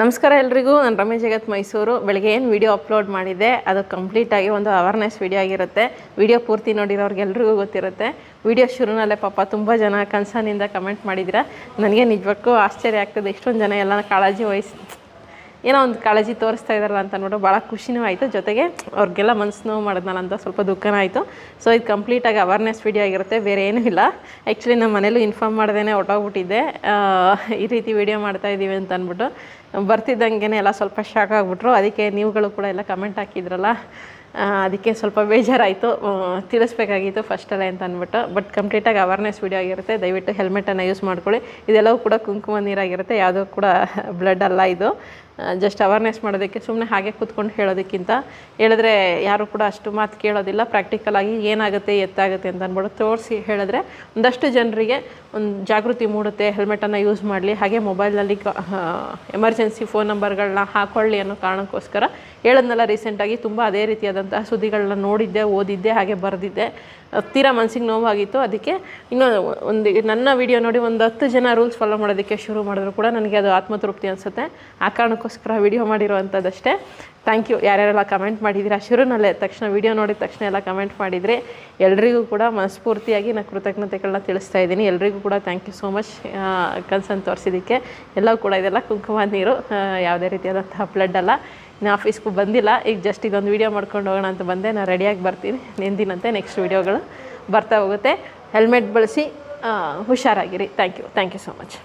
ನಮಸ್ಕಾರ ಎಲ್ರಿಗೂ, ನಾನು ರಮೇಶ್ ಜಗತ್ ಮೈಸೂರು. ಬೆಳಗ್ಗೆ ಏನು ವಿಡಿಯೋ ಅಪ್ಲೋಡ್ ಮಾಡಿದ್ದೆ, ಅದು ಕಂಪ್ಲೀಟಾಗಿ ಒಂದು ಅವೇರ್ನೆಸ್ ವಿಡಿಯೋ ಆಗಿರುತ್ತೆ. ವಿಡಿಯೋ ಪೂರ್ತಿ ನೋಡಿರೋರಿಗೆಲ್ರಿಗೂ ಗೊತ್ತಿರುತ್ತೆ. ವಿಡಿಯೋ ಶುರುನಲ್ಲೇ ಪಾಪ ತುಂಬ ಜನ ಕನ್ಸರ್ನಿಂದ ಕಮೆಂಟ್ ಮಾಡಿದ್ದೀರಾ ನನಗೆ ನಿಜಕ್ಕೂ ಆಶ್ಚರ್ಯ ಆಗ್ತದೆ. ಇಷ್ಟೊಂದು ಜನ ಎಲ್ಲ ಕಾಳಜಿ ವಹಿಸಿ ಏನೋ ಒಂದು ಕಾಳಜಿ ತೋರಿಸ್ತಾ ಇದ್ದಾರಲ್ಲ ಅಂತ ನೋಡೋ ಭಾಳ ಖುಷಿನೂ ಆಯಿತು. ಜೊತೆಗೆ ಅವ್ರಿಗೆಲ್ಲ ಮನಸ್ಸು ನೋವು ಮಾಡಿದ್ನಲ್ಲ ಅಂತ ಸ್ವಲ್ಪ ದುಃಖನೂ ಆಯಿತು. ಸೊ ಇದು ಕಂಪ್ಲೀಟಾಗಿ ಅವೇರ್ನೆಸ್ ವಿಡಿಯೋ ಆಗಿರುತ್ತೆ, ಬೇರೆ ಏನೂ ಇಲ್ಲ. ಆ್ಯಕ್ಚುಲಿ ನಮ್ಮ ಮನೇಲೂ ಇನ್ಫಾರ್ಮ್ ಮಾಡ್ದೇ ಹೊಟ್ಟೋಗ್ಬಿಟ್ಟಿದ್ದೆ ಈ ರೀತಿ ವಿಡಿಯೋ ಮಾಡ್ತಾ ಇದ್ದೀವಿ ಅಂತ ಅಂದ್ಬಿಟ್ಟು ಬರ್ತಿದ್ದಂಗೆ ಎಲ್ಲ ಸ್ವಲ್ಪ ಶಾಕ್ ಆಗಿಬಿಟ್ರು. ಅದಕ್ಕೆ ನೀವುಗಳು ಕೂಡ ಎಲ್ಲ ಕಮೆಂಟ್ ಹಾಕಿದ್ರಲ್ಲ ಅದಕ್ಕೆ ಸ್ವಲ್ಪ ಬೇಜಾರಾಯಿತು. ತಿಳಿಸ್ಬೇಕಾಗಿತ್ತು ಫಸ್ಟಲ್ಲೇ ಅಂತ ಅಂದ್ಬಿಟ್ಟು. ಬಟ್ ಕಂಪ್ಲೀಟಾಗಿ ಅವೇರ್ನೆಸ್ ವಿಡಿಯೋ ಆಗಿರುತ್ತೆ. ದಯವಿಟ್ಟು ಹೆಲ್ಮೆಟನ್ನು ಯೂಸ್ ಮಾಡ್ಕೊಳ್ಳಿ. ಇದೆಲ್ಲವೂ ಕೂಡ ಕುಂಕುಮ ನೀರಾಗಿರುತ್ತೆ. ಯಾವುದೂ ಕೂಡ ಬ್ಲಡ್ ಅಲ್ಲ ಇದು. ಜಸ್ಟ್ ಅವೇರ್ನೆಸ್ ಮಾಡೋದಕ್ಕೆ ಸುಮ್ಮನೆ ಹಾಗೆ ಕೂತ್ಕೊಂಡು ಹೇಳೋದಕ್ಕಿಂತ. ಹೇಳಿದ್ರೆ ಯಾರು ಕೂಡ ಅಷ್ಟು ಮಾತು ಕೇಳೋದಿಲ್ಲ. ಪ್ರಾಕ್ಟಿಕಲಾಗಿ ಏನಾಗುತ್ತೆ, ಎತ್ತಾಗುತ್ತೆ ಅಂತ ಅಂದ್ಬಿಟ್ಟು ತೋರಿಸಿ ಹೇಳಿದ್ರೆ ಒಂದಷ್ಟು ಜನರಿಗೆ ಒಂದು ಜಾಗೃತಿ ಮೂಡುತ್ತೆ ಹೆಲ್ಮೆಟನ್ನು ಯೂಸ್ ಮಾಡಲಿ. ಹಾಗೆ ಮೊಬೈಲ್ನಲ್ಲಿ ಎಮರ್ಜೆನ್ಸಿ ಫೋನ್ ನಂಬರ್ಗಳನ್ನ ಹಾಕೊಳ್ಳಿ ಅನ್ನೋ ಕಾರಣಕ್ಕೋಸ್ಕರ ಹೇಳೋದನ್ನೆಲ್ಲ ರೀಸೆಂಟಾಗಿ ತುಂಬ ಅದೇ ರೀತಿಯಾದಂತಹ ಸುದ್ದಿಗಳನ್ನ ನೋಡಿದ್ದೆ, ಓದಿದ್ದೆ, ಹಾಗೆ ಬರೆದಿದ್ದೆ. ತೀರಾ ಮನಸ್ಸಿಗೆ ನೋವಾಗಿತ್ತು. ಅದಕ್ಕೆ ಇನ್ನೂ ಒಂದು, ನನ್ನ ವಿಡಿಯೋ ನೋಡಿ ಒಂದು ಹತ್ತು ಜನ ರೂಲ್ಸ್ ಫಾಲೋ ಮಾಡೋದಕ್ಕೆ ಶುರು ಮಾಡಿದ್ರು ಕೂಡ ನನಗೆ ಅದು ಆತ್ಮತೃಪ್ತಿ ಅನಿಸುತ್ತೆ. ಆ ಕಾರಣಕ್ಕೋಸ್ಕರ ವಿಡಿಯೋ ಮಾಡಿರುವಂಥದ್ದಷ್ಟೇ ಥ್ಯಾಂಕ್ ಯು ಯಾರ್ಯಾರೆಲ್ಲ ಕಮೆಂಟ್ ಮಾಡಿದ್ದೀರಾ ಶುರುನಲ್ಲೇ ತಕ್ಷಣ ವಿಡಿಯೋ ನೋಡಿದ ತಕ್ಷಣ ಎಲ್ಲ ಕಮೆಂಟ್ ಮಾಡಿದರೆ ಎಲ್ರಿಗೂ ಕೂಡ ಮನಸ್ಫೂರ್ತಿಯಾಗಿ ನಾನು ಕೃತಜ್ಞತೆಗಳನ್ನ ತಿಳಿಸ್ತಾ ಇದ್ದೀನಿ. ಎಲ್ರಿಗೂ ಕೂಡ thank you so much concern ತೋರಿಸಿದ್ದಕ್ಕೆ ಎಲ್ಲವೂ ಕೂಡ ಇದೆಲ್ಲ ಕುಂಕುಮ ನೀರು. ಯಾವುದೇ ರೀತಿಯಾದಂತಹ ಬ್ಲಡ್ ಅಲ್ಲ. ಇನ್ನು ಆಫೀಸ್ಗೂ ಬಂದಿಲ್ಲ. ಈಗ ಜಸ್ಟ್ ಇದೊಂದು ವೀಡಿಯೋ ಮಾಡ್ಕೊಂಡು ಹೋಗೋಣ ಅಂತ ಬಂದೆ. ನಾನು ರೆಡಿಯಾಗಿ ಬರ್ತೀನಿ. ನೆಂದಿನಂತೆ ನೆಕ್ಸ್ಟ್ ವೀಡಿಯೋಗಳು ಬರ್ತಾ ಹೋಗುತ್ತೆ. ಹೆಲ್ಮೆಟ್ ಬಳಸಿ ಹುಷಾರಾಗಿರಿ. Thank you thank you so much